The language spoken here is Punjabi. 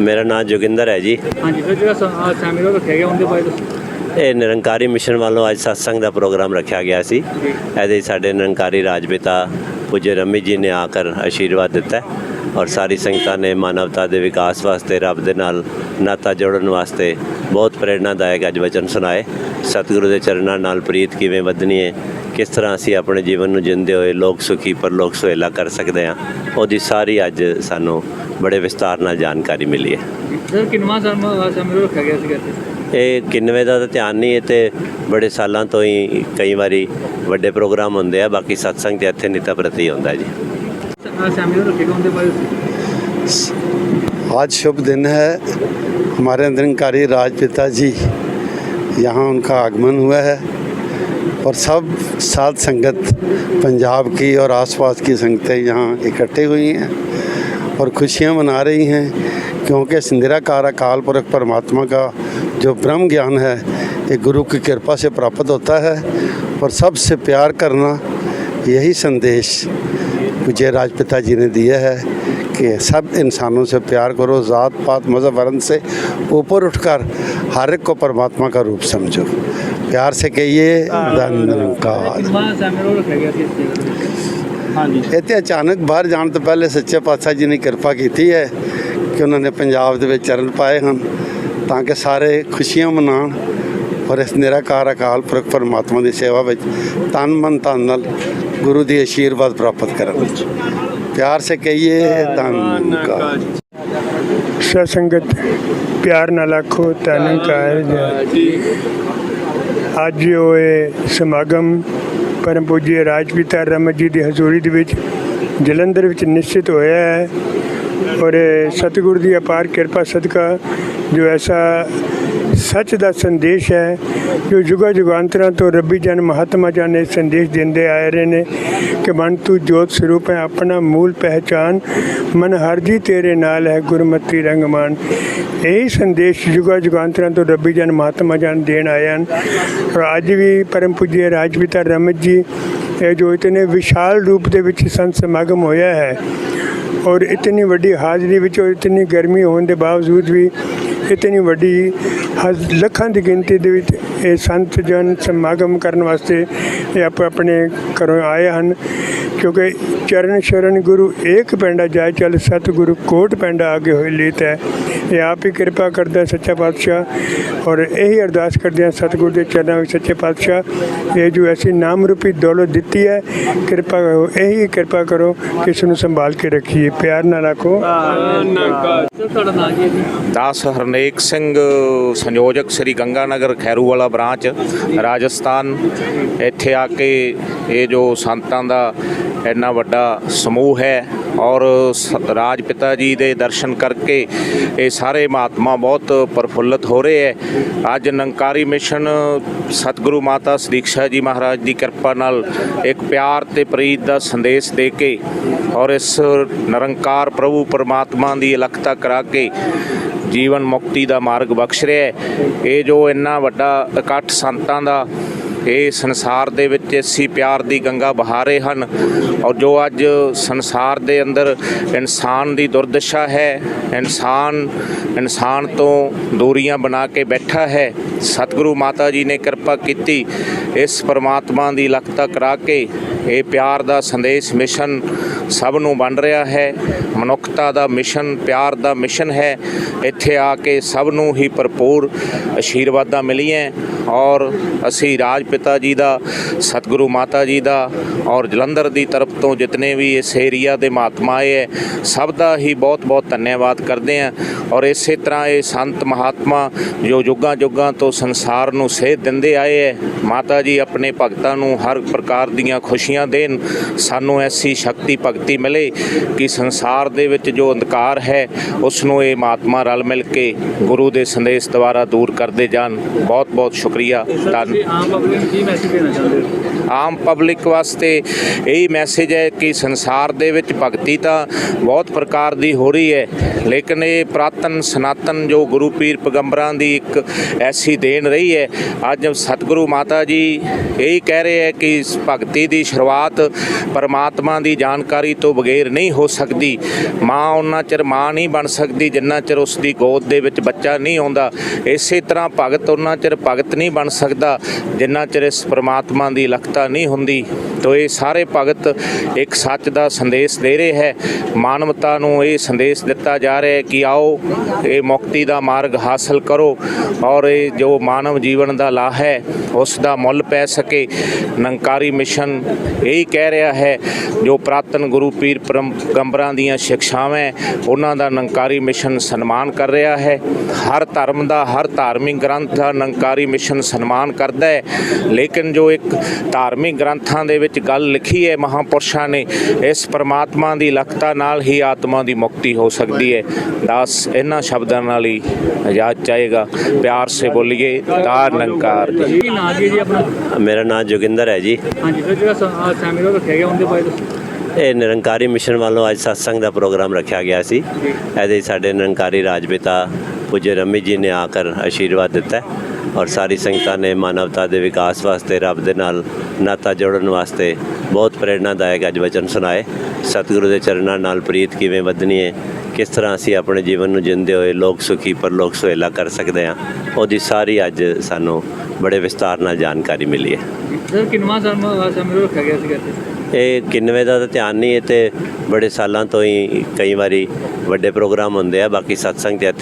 ਮੇਰਾ ਨਾਮ ਜੋਗਿੰਦਰ ਹੈ ਜੀ। ਹਾਂਜੀ ਸਰ ਜਿਹੜਾ ਸੈਮੀਨਾਰ ਰੱਖਿਆ ਗਿਆ ਉਹਦੇ ਬਾਰੇ ਦੱਸੋ। ਇਹ ਨਿਰੰਕਾਰੀ ਮਿਸ਼ਨ ਵੱਲੋਂ ਅੱਜ ਸਤਸੰਗ ਦਾ ਪ੍ਰੋਗਰਾਮ ਰੱਖਿਆ ਗਿਆ ਸੀ। ਇਹਦੇ ਸਾਡੇ ਨਿਰੰਕਾਰੀ ਰਾਜਪਿਤਾ ਪੂਜਯ ਰਮੀ ਜੀ ਨੇ ਆ ਕਰ ਆਸ਼ੀਰਵਾਦ ਦਿੱਤਾ ਔਰ ਸਾਰੀ ਸੰਗਤਾਂ ਨੇ ਮਾਨਵਤਾ ਦੇ ਵਿਕਾਸ ਵਾਸਤੇ ਰੱਬ ਦੇ ਨਾਲ ਨਾਤਾ ਜੋੜਨ ਵਾਸਤੇ ਬਹੁਤ ਪ੍ਰੇਰਣਾਦਾਇਕ ਅੱਜ ਵਚਨ ਸੁਣਾਏ। ਸਤਿਗੁਰੂ ਦੇ ਚਰਨਾਂ ਨਾਲ ਪ੍ਰੀਤ ਕਿਵੇਂ ਵਧਣੀ ਹੈ ਕਿਸ ਤਰ੍ਹਾਂ ਅਸੀਂ ਆਪਣੇ ਜੀਵਨ ਨੂੰ ਜਿੰਦੇ ਹੋਏ ਲੋਕ ਸੁਖੀ ਪਰਲੋਕ ਸੁਹੇਲਾ ਕਰ ਸਕਦੇ ਹਾਂ ਉਹਦੀ ਸਾਰੀ ਅੱਜ ਸਾਨੂੰ ਬੜੇ ਵਿਸਤਾਰ ਨਾਲ ਜਾਣਕਾਰੀ ਮਿਲੀ ਹੈ ਸਰ ਕਿੰਨਵਾਂ ਸੈਮੀਨਾਰ ਰੱਖਿਆ ਗਿਆ ਸੀਗਾ ਇਹ ਕਿੰਨਵੇਂ ਦਾ ਤਾਂ ਧਿਆਨ ਨਹੀਂ ਹੈ ਤੇ ਬੜੇ ਸਾਲਾਂ ਤੋਂ ਹੀ ਕਈ ਵਾਰੀ ਵੱਡੇ ਪ੍ਰੋਗਰਾਮ ਹੁੰਦੇ ਆ ਬਾਕੀ ਸਤਸੰਗ ਤੇ ਇੱਥੇ ਨਿਤਾ ਪ੍ਰਤੀ ਹੁੰਦਾ ਜੀ। आज शुभ दिन है हमारे निरंकारी राजपिता जी यहाँ उनका आगमन हुआ है और सब साथ संगत पंजाब की और आसपास की संगतें यहाँ इकट्ठे हुई हैं और खुशियाँ मना रही हैं क्योंकि सिंधिराकार अकाल पुरख परमात्मा का जो ब्रह्म ज्ञान है ये गुरु की कृपा से प्राप्त होता है और सबसे प्यार करना यही संदेश मुझे राजपिता जी ने दिया है कि सब इंसानों से प्यार करो ज़ात पात मज़हब वर्ण से ऊपर उठकर हर एक को परमात्मा का रूप समझो प्यार से कहिए धन निरंकार ਕਿੰਨਵਾਂ ਸੈਮੀਨਾਰ ਰੱਖਿਆ ਗਿਆ ਸੀ ਇਸ ਜਗ੍ਹਾ ਤੇ ਹਾਂਜੀ ਇੱਥੇ ਅਚਾਨਕ ਬਾਹਰ ਜਾਣ ਤੋਂ ਪਹਿਲੇ ਸੱਚੇ ਪਾਤਸ਼ਾਹ ਜੀ ਨੇ ਕਿਰਪਾ ਕੀਤੀ ਹੈ ਕਿ ਉਹਨਾਂ ਨੇ ਪੰਜਾਬ ਦੇ ਵਿੱਚ ਚਰਨ ਪਾਏ ਹਨ ਤਾਂ ਕਿ ਸਾਰੇ ਖੁਸ਼ੀਆਂ ਮਨਾਉਣ ਔਰ ਇਸ ਨਿਰਾਕਾਰ ਅਕਾਲ ਪੁਰਖ ਪਰਮਾਤਮਾ ਦੀ ਸੇਵਾ ਵਿੱਚ ਤਨ ਮਨ ਧਨ ਨਾਲ ਗੁਰੂ ਦੀ ਆਸ਼ੀਰਵਾਦ ਪ੍ਰਾਪਤ ਕਰਨ ਪਿਆਰ ਸੇ ਕਹੀਏ, ਧੰਨ ਨਿਰੰਕਾਰ ਸਤਸੰਗਤ ਪਿਆਰ ਨਾਲ ਆਖੋ, ਧੰਨ ਕਾਰ ਅੱਜ ਹੋਏ ਸਮਾਗਮ ਪਰਮ ਪੂਜਯ ਰਾਜਪਿਤਾ ਰਮਨ ਜੀ ਦੀ ਹਜ਼ੂਰੀ ਦੇ ਵਿੱਚ ਜਲੰਧਰ ਵਿੱਚ ਨਿਸ਼ਚਿਤ ਹੋਇਆ ਹੈ ਔਰ ਸਤਿਗੁਰੂ ਦੀ ਅਪਾਰ ਕਿਰਪਾ ਸਦਕਾ ਜੋ ਐਸਾ ਸੱਚ ਦਾ ਸੰਦੇਸ਼ ਹੈ ਜੋ ਜੁਗਾ ਜੁਗਾਂਤਰਾਂ ਤੋਂ ਰੱਬੀ ਜਨ ਮਹਾਤਮਾ ਜਨ ਨੇ ਸੰਦੇਸ਼ ਦਿੰਦੇ ਆਏ ਰਹੇ ਨੇ ਕਿ ਮਨ ਤੂੰ ਜੋਤ ਸਰੂਪ ਹੈ, ਆਪਣਾ ਮੂਲ ਪਹਿਚਾਨ ਮਨ ਹਰ ਜੀ ਤੇਰੇ ਨਾਲ ਹੈ, ਗੁਰਮਤਿ ਰੰਗਮਾਨ। ਇਹ ਸੰਦੇਸ਼ ਜੁਗਾ ਜੁਗਾਂਤਰਾਂ ਤੋਂ ਰੱਬੀ ਜਨ ਮਹਾਤਮਾ ਜਨ ਦੇਣ ਆਏ ਹਨ। ਔਰ ਅੱਜ ਵੀ ਪਰਮ ਪੂਜਯ ਰਾਜਪਿਤਾ ਰਮਤ ਜੀ, ਇਹ ਜੋ ਇਤਨੇ ਵਿਸ਼ਾਲ ਰੂਪ ਦੇ ਵਿੱਚ ਸੰਤ ਸਮਾਗਮ ਹੋਇਆ ਹੈ ਔਰ ਇਤਨੀ ਵੱਡੀ ਹਾਜ਼ਰੀ ਵਿੱਚ ਔਰ ਇਤਨੀ ਗਰਮੀ ਹੋਣ ਦੇ ਬਾਵਜੂਦ ਵੀ ਇਤਨੀ ਵੱਡੀ ਲੱਖਾਂ ਦੀ ਗਿਣਤੀ ਦੇ ਵਿੱਚ ਇਹ ਸੰਤ ਜਨ ਸਮਾਗਮ ਕਰਨ ਵਾਸਤੇ ਇਹ ਆਪ ਆਪਣੇ ਘਰੋਂ ਆਏ ਹਨ, ਕਿਉਂਕਿ ਚਰਨ ਸ਼ਰਨ ਗੁਰੂ ਏਕ ਪੈਂਡਾ ਜਾਇ ਚਲ ਸਤਿਗੁਰੂ ਕੋਟ ਪੈਂਡਾ ਆਗੇ ਹੋਏ ਲੀਤ ਹੈ। ਇਹ ਆਪ ਹੀ ਕਿਰਪਾ ਕਰਦਾ ਸੱਚਾ ਪਾਤਸ਼ਾਹ ਔਰ ਇਹੀ ਅਰਦਾਸ ਕਰਦੇ ਹਾਂ ਸਤਿਗੁਰੂ ਦੇ ਚਰਨਾਂ ਵਿੱਚ ਸੱਚੇ ਪਾਤਸ਼ਾਹ। ਇਹ ਜੋ ਐਸੀ ਨਾਮ ਰੂਪੀ ਦੌਲਤ ਦਿੱਤੀ ਹੈ, ਕਿਰਪਾ ਕਰੋ, ਇਹੀ ਕਿਰਪਾ ਕਰੋ ਕਿ ਇਸ ਨੂੰ ਸੰਭਾਲ ਕੇ ਰੱਖੀਏ। ਪਿਆਰ ਨਾਲ ਰੱਖੋ ਦਾਸ ਹਰਨੇਕ ਸਿੰਘ, ਸੰਯੋਜਕ ਸ੍ਰੀ ਗੰਗਾ ਗੰਗਾਨਗਰ ਖੈਰੂਵਾਲਾ ਬ੍ਰਾਂਚ, ਰਾਜਸਥਾਨ। ਇੱਥੇ ਆ ਕੇ ਇਹ ਜੋ ਸੰਤਾਂ ਦਾ ਇੰਨਾ ਵੱਡਾ ਸਮੂਹ ਹੈ ਔਰ ਸ- ਰਾਜ ਪਿਤਾ ਜੀ ਦੇ ਦਰਸ਼ਨ ਕਰਕੇ ਇਹ ਸਾਰੇ ਮਹਾਤਮਾ ਬਹੁਤ ਪ੍ਰਫੁੱਲਤ ਹੋ ਰਹੇ ਹੈ। ਅੱਜ ਨੰਕਾਰੀ ਮਿਸ਼ਨ ਸਤਿਗੁਰੂ ਮਾਤਾ ਸਦੀਕਸ਼ਾ ਜੀ ਮਹਾਰਾਜ ਦੀ ਕਿਰਪਾ ਨਾਲ ਇੱਕ ਪਿਆਰ ਤੇ ਪ੍ਰੀਤ ਦਾ ਸੰਦੇਸ਼ ਦੇ ਕੇ ਔਰ ਇਸ ਨਿਰੰਕਾਰ ਪ੍ਰਭੂ ਪਰਮਾਤਮਾ ਦੀ ਅਲਖਤਾ ਕਰਾ ਕੇ ਜੀਵਨ ਮੁਕਤੀ ਦਾ ਮਾਰਗ ਬਖਸ਼ ਰਿਹਾ ਹੈ। ਇਹ ਜੋ ਇੰਨਾ ਵੱਡਾ ਇਕੱਠ ਸੰਤਾਂ ਦਾ ਇਹ ਸੰਸਾਰ ਦੇ ਵਿੱਚ ਸੀ ਪਿਆਰ ਦੀ ਗੰਗਾ ਬਹਾ ਰਹੇ ਹਨ। ਔਰ ਜੋ ਅੱਜ ਸੰਸਾਰ ਦੇ ਅੰਦਰ ਇਨਸਾਨ ਦੀ ਦੁਰਦਸ਼ਾ ਹੈ, ਇਨਸਾਨ ਇਨਸਾਨ ਤੋਂ ਦੂਰੀਆਂ ਬਣਾ ਕੇ ਬੈਠਾ ਹੈ ਸਤਿਗੁਰੂ ਮਾਤਾ ਜੀ ਨੇ ਕਿਰਪਾ ਕੀਤੀ ਇਸ ਪਰਮਾਤਮਾ ਦੀ ਲਖਤਾ ਕਰਾ ਕੇ ਇਹ ਪਿਆਰ ਦਾ ਸੰਦੇਸ਼ ਮਿਸ਼ਨ ਸਭ ਨੂੰ ਵੰਡ ਰਿਹਾ ਹੈ। ਮਨੁੱਖਤਾ ਦਾ ਮਿਸ਼ਨ, ਪਿਆਰ ਦਾ ਮਿਸ਼ਨ ਹੈ। ਇੱਥੇ ਆ ਕੇ ਸਭ ਨੂੰ ਹੀ ਭਰਪੂਰ ਆਸ਼ੀਰਵਾਦਾਂ ਮਿਲੀਆਂ ਔਰ ਅਸੀਂ ਰਾਜ ਪਿਤਾ ਜੀ ਦਾ, ਸਤਿਗੁਰੂ ਮਾਤਾ ਜੀ ਦਾ ਔਰ ਜਲੰਧਰ ਦੀ ਤਰਫ ਤੋਂ ਜਿਤਨੇ ਵੀ ਇਸ ਏਰੀਆ ਦੇ ਮਹਾਤਮਾ ਆਏ ਹੈ, ਸਭ ਦਾ ਹੀ ਬਹੁਤ ਬਹੁਤ ਧੰਨਵਾਦ ਕਰਦੇ ਹਾਂ। ਔਰ ਇਸੇ ਤਰ੍ਹਾਂ ਇਹ ਸੰਤ ਮਹਾਤਮਾ ਜੋ ਯੁੱਗਾਂ ਯੁੱਗਾਂ ਤੋਂ ਸੰਸਾਰ ਨੂੰ ਸੇਧ ਦਿੰਦੇ ਆਏ ਹੈ ਮਾਤਾ ਜੀ ਆਪਣੇ ਭਗਤਾਂ ਨੂੰ ਹਰ ਪ੍ਰਕਾਰ ਦੀਆਂ ਖੁਸ਼ੀਆਂ ਦੇਣ। ਸਾਨੂੰ ਐਸੀ ਸ਼ਕਤੀ ਭਗਤੀ ਮਿਲੇ ਕਿ ਸੰਸਾਰ ਦੇ ਵਿੱਚ ਜੋ ਅੰਧਕਾਰ ਹੈ ਉਸ ਨੂੰ ਇਹ ਮਹਾਤਮਾ ਰਲ ਮਿਲ ਕੇ ਗੁਰੂ ਦੇ ਸੰਦੇਸ਼ ਦੁਆਰਾ ਦੂਰ ਕਰਦੇ ਜਾਣ। ਬਹੁਤ ਬਹੁਤ ਸ਼ੁਕਰੀਆ ਧੰਨ ਤੁਸੀਂ ਆਮ ਪਬਲਿਕ ਨੂੰ ਕੀ ਮੈਸੇਜ ਦੇਣਾ ਚਾਹੁੰਦੇ ਹੋ? ਆਮ ਪਬਲਿਕ ਵਾਸਤੇ ਇਹੀ ਮੈਸੇਜ ਹੈ ਕਿ ਸੰਸਾਰ ਦੇ ਵਿੱਚ ਭਗਤੀ ਤਾਂ ਬਹੁਤ ਪ੍ਰਕਾਰ ਦੀ ਹੋ ਰਹੀ ਹੈ, ਲੇਕਿਨ ਇਹ ਪ੍ਰਾਤਨ ਸਨਾਤਨ ਜੋ ਗੁਰੂ ਪੀਰ ਪੈਗੰਬਰਾਂ ਦੀ ਇੱਕ ਐਸੀ ਦੇਣ ਰਹੀ ਹੈ, ਅੱਜ ਸਤਿਗੁਰੂ ਮਾਤਾ ਜੀ ਇਹੀ ਕਹਿ ਰਹੇ ਹੈ ਕਿ ਭਗਤੀ ਦੀ ਸ਼ੁਰੂਆਤ ਪਰਮਾਤਮਾ ਦੀ ਜਾਣਕਾਰੀ ਤੋਂ ਬਗੈਰ ਨਹੀਂ ਹੋ ਸਕਦੀ। ਮਾਂ ਉਹਨਾਂ ਚਿਰ ਮਾਂ ਨਹੀਂ ਬਣ ਸਕਦੀ, ਜਿੰਨਾ ਚਿਰ ਉਸ ਦੀ ਗੋਦ ਦੇ ਵਿੱਚ ਬੱਚਾ ਨਹੀਂ ਆਉਂਦਾ। ਇਸੇ ਤਰ੍ਹਾਂ ਭਗਤ ਉਹਨਾਂ ਚਿਰ ਭਗਤ ਨਹੀਂ ਬਣ ਸਕਦਾ, ਜਿੰਨਾ ਚਿਰ ਇਸ ਪਰਮਾਤਮਾ ਦੀ ਲਖਤਾ ਨਹੀਂ ਹੁੰਦੀ, ਤੋ ਇਹ ਸਾਰੇ ਭਗਤ ਇੱਕ ਸੱਚ ਦਾ ਸੰਦੇਸ਼ ਦੇ ਰਹੇ ਹੈ। ਮਾਨਵਤਾ ਨੂੰ ਇਹ ਸੰਦੇਸ਼ ਦਿੱਤਾ ਜਾ ਰਿਹਾ ਹੈ ਕਿ ਆਓ, ਇਹ ਮੁਕਤੀ ਦਾ ਮਾਰਗ ਹਾਸਲ ਕਰੋ ਔਰ ਇਹ ਜੋ ਮਾਨਵ ਜੀਵਨ ਦਾ ਲਾਹ ਹੈ, ਉਸ ਦਾ ਮੁੱਲ ਪੈ ਸਕੇ। ਨੰਕਾਰੀ ਮਿਸ਼ਨ ਇਹੀ ਕਹਿ ਰਿਹਾ ਹੈ, ਜੋ ਪ੍ਰਾਤਨ ਗੁਰੂ ਪੀਰ ਪਰੰਪਰਾਂ ਦੀਆਂ ਸਿੱਖਿਆਵਾਂ ਉਹਨਾਂ ਦਾ ਨੰਕਾਰੀ ਮਿਸ਼ਨ ਸਨਮਾਨ ਕਰ ਰਿਹਾ ਹੈ। ਹਰ ਧਰਮ ਦਾ, ਹਰ ਧਾਰਮਿਕ ਗ੍ਰੰਥ ਦਾ ਨੰਕਾਰੀ ਮਿਸ਼ਨ ਸਨਮਾਨ ਕਰਦਾ ਹੈ, ਲੇਕਿਨ ਜੋ ਇੱਕ ਧਾਰਮਿਕ ਗ੍ਰੰਥਾਂ ਦੇ ਵਿੱਚ ਗੱਲ ਲਿਖੀ ਹੈ ਮਹਾਪੁਰਸ਼ਾਂ ਨੇ ਇਸ ਪਰਮਾਤਮਾ ਦੀ ਲਖਤਾ ਨਾਲ ਹੀ ਆਤਮਾ ਦੀ ਮੁਕਤੀ ਹੋ ਸਕਦੀ ਹੈ। ਦਾਸ ਇਹਨਾਂ ਸ਼ਬਦਾਂ ਨਾਲ ਹੀ ਆਜ਼ਾਦ ਚਾਹੇਗਾ। ਪਿਆਰ ਸੇ ਬੋਲੀਏ ਤਾਰ ਨੰਕਾਰ ਜੀ ਕੀ ਨਾਂ ਜੀ ਜੀ ਆਪਣਾ? ਮੇਰਾ ਨਾਮ ਜੋਗਿੰਦਰ ਹੈ ਜੀ। ਹਾਂਜੀ ਸਰ ਜਿਹੜਾ ਸੈਮੀਨਾਰ ਰੱਖਿਆ ਗਿਆ ਉਹਦੇ ਬਾਰੇ ਦੱਸੋ। ਇਹ ਨਿਰੰਕਾਰੀ ਮਿਸ਼ਨ ਵੱਲੋਂ ਅੱਜ satsang ਦਾ ਪ੍ਰੋਗਰਾਮ ਰੱਖਿਆ ਗਿਆ ਸੀ। ਇਹਦੇ ਸਾਡੇ ਨਿਰੰਕਾਰੀ ਰਾਜਪਿਤਾ ਪੂਜਯ ਰਮੀ ਜੀ ਨੇ ਆ ਆਸ਼ੀਰਵਾਦ ਦਿੱਤਾ ਹੈ। ਔਰ ਸਾਰੀ ਸੰਗਤਾਂ ਨੇ ਮਾਨਵਤਾ ਦੇ ਵਿਕਾਸ ਵਾਸਤੇ ਰੱਬ ਦੇ ਨਾਲ ਨਾਤਾ ਜੋੜਨ ਵਾਸਤੇ ਬਹੁਤ ਪ੍ਰੇਰਣਾਦਾਇਕ ਅੱਜ ਵਚਨ ਸੁਣਾਏ। ਸਤਿਗੁਰੂ ਦੇ ਚਰਨਾਂ ਨਾਲ ਪ੍ਰੀਤ ਕਿਵੇਂ ਵਧਣੀ ਹੈ ਕਿਸ ਤਰ੍ਹਾਂ ਅਸੀਂ ਆਪਣੇ ਜੀਵਨ ਨੂੰ ਜਿੰਦੇ ਹੋਏ ਲੋਕ ਸੁਖੀ ਪਰਲੋਕ ਸੁਹੇਲਾ ਕਰ ਸਕਦੇ ਹਾਂ ਉਹਦੀ ਸਾਰੀ ਅੱਜ ਸਾਨੂੰ ਬੜੇ ਵਿਸਤਾਰ ਨਾਲ ਜਾਣਕਾਰੀ ਮਿਲੀ ਹੈ ਸਰ ਕਿੰਨਵਾਂ ਸੈਮੀਨਾਰ ਰੱਖਿਆ ਗਿਆ ਸੀਗਾ ਇਹ ਕਿੰਨਵੇਂ ਦਾ ਤਾਂ ਧਿਆਨ ਨਹੀਂ ਹੈ ਤੇ ਬੜੇ ਸਾਲਾਂ ਤੋਂ ਹੀ ਕਈ ਵਾਰੀ ਵੱਡੇ ਪ੍ਰੋਗਰਾਮ ਹੁੰਦੇ ਆ ਬਾਕੀ ਸਤਸੰਗ ਤੇ